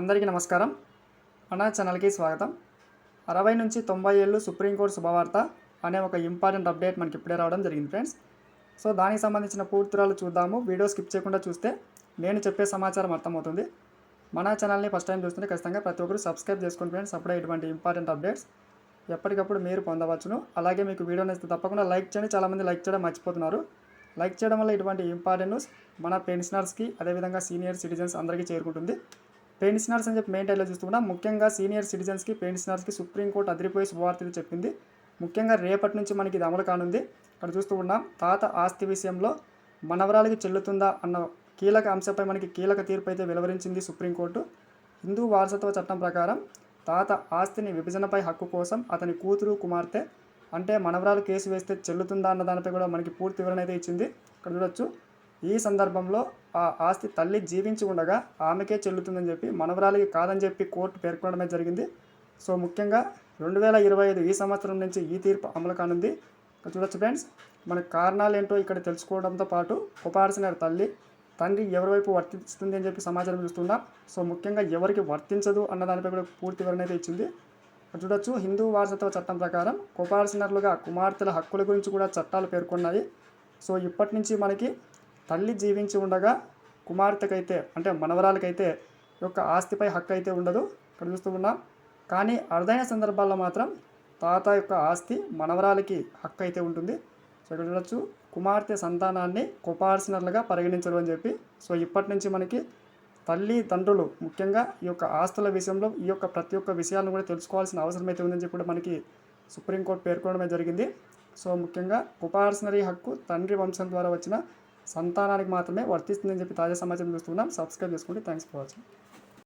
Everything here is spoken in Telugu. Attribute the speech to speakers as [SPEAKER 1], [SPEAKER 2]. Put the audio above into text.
[SPEAKER 1] అందరికీ నమస్కారం. మన ఛానల్కి స్వాగతం. అరవై నుంచి తొంభై ఏళ్ళు సుప్రీంకోర్టు శుభవార్త అనే ఒక ఇంపార్టెంట్ అప్డేట్ మనకి ఇప్పుడే రావడం జరిగింది ఫ్రెండ్స్. సో దానికి సంబంధించిన పూర్తిరాలు చూద్దాము. వీడియో స్కిప్ చేయకుండా చూస్తే నేను చెప్పే సమాచారం అర్థమవుతుంది. మన ఛానల్ని ఫస్ట్ టైం చూస్తుంటే ఖచ్చితంగా ప్రతి ఒక్కరు సబ్స్క్రైబ్ చేసుకోండి ఫ్రెండ్స్. అప్పుడే ఇటువంటి ఇంపార్టెంట్ అప్డేట్స్ ఎప్పటికప్పుడు మీరు పొందవచ్చును. అలాగే మీకు వీడియో నచ్చితే తప్పకుండా లైక్ చేయండి. చాలామంది లైక్ చేయడం మర్చిపోతున్నారు. లైక్ చేయడం వల్ల ఇటువంటి ఇంపార్టెంట్ న్యూస్ మన పెన్షనర్స్కి అదేవిధంగా సీనియర్ సిటిజన్స్ అందరికీ చేరుకుంటుంది. పెన్షనర్స్ అని చెప్పి మెయిన్ టైలో చూస్తున్నా ముఖ్యంగా సీనియర్ సిటిజన్స్కి పెన్షనర్స్కి సుప్రీంకోర్టు అదిరిపోయే శుభవార్త చెప్పింది. ముఖ్యంగా రేపటి నుంచి మనకి ఇది అమలు కానుంది. ఇక్కడ చూస్తూ ఉన్నాం తాత ఆస్తి విషయంలో మనవరాలకి చెల్లుతుందా అన్న కీలక అంశంపై మనకి కీలక తీర్పు అయితే వెలువరించింది సుప్రీంకోర్టు హిందూ వారసత్వ చట్టం ప్రకారం తాత ఆస్తిని విభజనపై హక్కు కోసం అతని కూతురు కుమార్తె అంటే మనవరాలు కేసు వేస్తే చెల్లుతుందా అన్న దానిపై కూడా మనకి పూర్తి వివరణ అయితే ఇచ్చింది. ఇక్కడ చూడొచ్చు. ఈ సందర్భంలో ఆ ఆస్తి తల్లి జీవించి ఉండగా ఆమెకే చెల్లుతుందని చెప్పి మనవరాలికి కాదని చెప్పి కోర్టు పేర్కొనడమే జరిగింది. సో ముఖ్యంగా రెండు వేల ఇరవై ఐదు ఈ సంవత్సరం నుంచి ఈ తీర్పు అమలు కానుంది. చూడొచ్చు ఫ్రెండ్స్ మన కారణాలు ఏంటో ఇక్కడ తెలుసుకోవడంతో పాటు ఉపహారసిన తల్లి తండ్రి ఎవరి వైపు వర్తిస్తుంది అని చెప్పి సమాచారం చూస్తున్నాం సో ముఖ్యంగా ఎవరికి వర్తించదు అన్న దానిపై కూడా పూర్తి వివరణ అయితే ఇచ్చింది. చూడొచ్చు హిందూ వారసత్వ చట్టం ప్రకారం కుపార్సినర్లుగా కుమార్తెల హక్కుల గురించి కూడా చట్టాలు పేర్కొన్నాయి. సో ఇప్పటి నుంచి మనకి తల్లి జీవించి ఉండగా కుమార్తెకైతే అంటే మనవరాలకైతే ఈ యొక్క ఆస్తిపై హక్కు అయితే ఉండదు. ఇక్కడ చూస్తూ ఉన్నాం. కానీ అరుదైన సందర్భాల్లో మాత్రం తాత యొక్క ఆస్తి మనవరాలకి హక్కు అయితే ఉంటుంది. సో ఇక్కడ చూడొచ్చు కుమార్తె సంతానాన్ని కుపార్సినర్లుగా పరిగణించరు అని చెప్పి. సో ఇప్పటి నుంచి మనకి తల్లి తండ్రులు ముఖ్యంగా ఈ యొక్క ఆస్తుల విషయంలో ఈ యొక్క ప్రతి ఒక్క విషయాలను కూడా తెలుసుకోవాల్సిన అవసరం అయితే ఉందని చెప్పి కూడా మనకి సుప్రీంకోర్టు పేర్కొనడమే జరిగింది. సో ముఖ్యంగా కుపార్సనరీ హక్కు తండ్రి వంశం ద్వారా వచ్చిన సంతానానికి మాత్రమే వర్తిస్తుందని చెప్పి తాజా సమాచారం చూస్తున్నాం సబ్స్క్రైబ్ చేసుకోండి. Thanks for watching